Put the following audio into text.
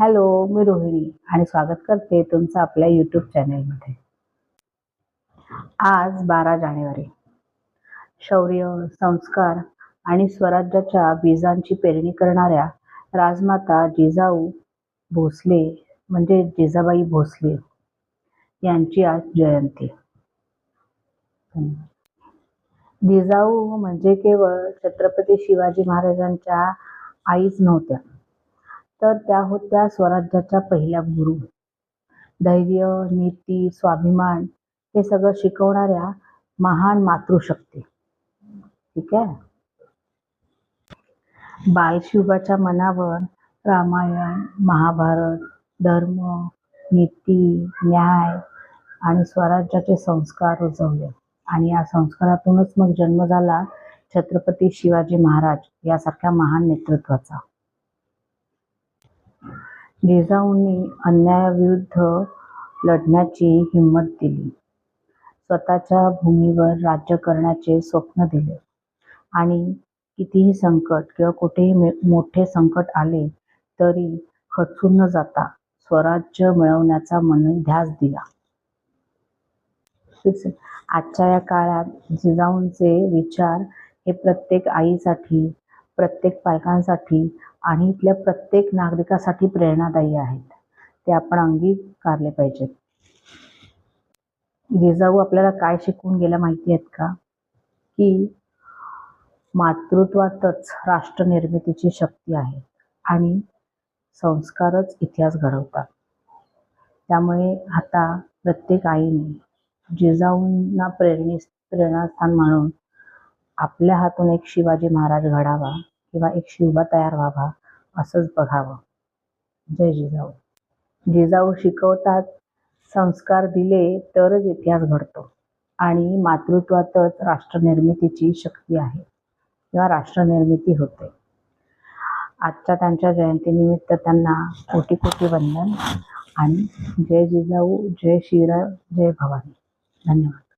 Hello मी रोहिणी आणि स्वागत करते तुमचं आपल्या यूट्यूब चॅनेलमध्ये आज बारा जानेवारी. शौर्य संस्कार आणि स्वराज्याच्या बीजांची पेरणी करणाऱ्या राजमाता जिजाऊ भोसले म्हणजे जिजाबाई भोसले यांची आज जयंती. जिजाऊ म्हणजे केवळ छत्रपती शिवाजी महाराजांच्या आईच नव्हत्या. तर त्या होत्या स्वराज्याच्या पहिल्या गुरु. धैर्य नीती स्वाभिमान हे सगळं शिकवणाऱ्या महान मातृशक्ती. ठीक आहे? बालशिवाच्या मनावर रामायण महाभारत धर्म नीती न्याय आणि स्वराज्याचे संस्कार रुजवले. आणि या संस्कारातूनच मग जन्म झाला छत्रपती शिवाजी महाराज यासारख्या महान नेतृत्वाचा. जिजाऊंनी अन्यायाविरुद्ध लढण्याची हिंमत दिली. स्वतःच्या भूमीवर राज्य करण्याचे स्वप्न दिले. आणि कितीही संकट किंवा कुठेही मोठे संकट आले तरी खचून न जाता स्वराज्य मिळवण्याचा मन ध्यास दिला. आजच्या या काळात जिजाऊंचे विचार हे प्रत्येक आईसाठी प्रत्येक पालकांसाठी आणि इथल्या प्रत्येक नागरिकासाठी प्रेरणादायी आहेत. ते आपण अंगीकारले पाहिजेत. जिजाऊ आपल्याला काय शिकवून गेल्या माहिती आहेत का? की मातृत्वातच राष्ट्र निर्मितीची शक्ती आहे आणि संस्कारच इतिहास घडवतात. त्यामुळे आता प्रत्येक आईने जिजाऊंना प्रेरणी प्रेरणास्थान म्हणून आपल्या हातून एक शिवाजी महाराज घडावा किंवा एक शिवबा तयार व्हावा असंच बघावं. जय जिजाऊ. जिजाऊ शिकवतात संस्कार दिले तरच इतिहास घडतो. आणि मातृत्वातच राष्ट्रनिर्मितीची शक्ती आहे. किंवा राष्ट्रनिर्मिती होते. आजच्या त्यांच्या जयंतीनिमित्त त्यांना कोटी कोटी वंदन आणि जय जिजाऊ जय शिवराय जय भवानी. धन्यवाद.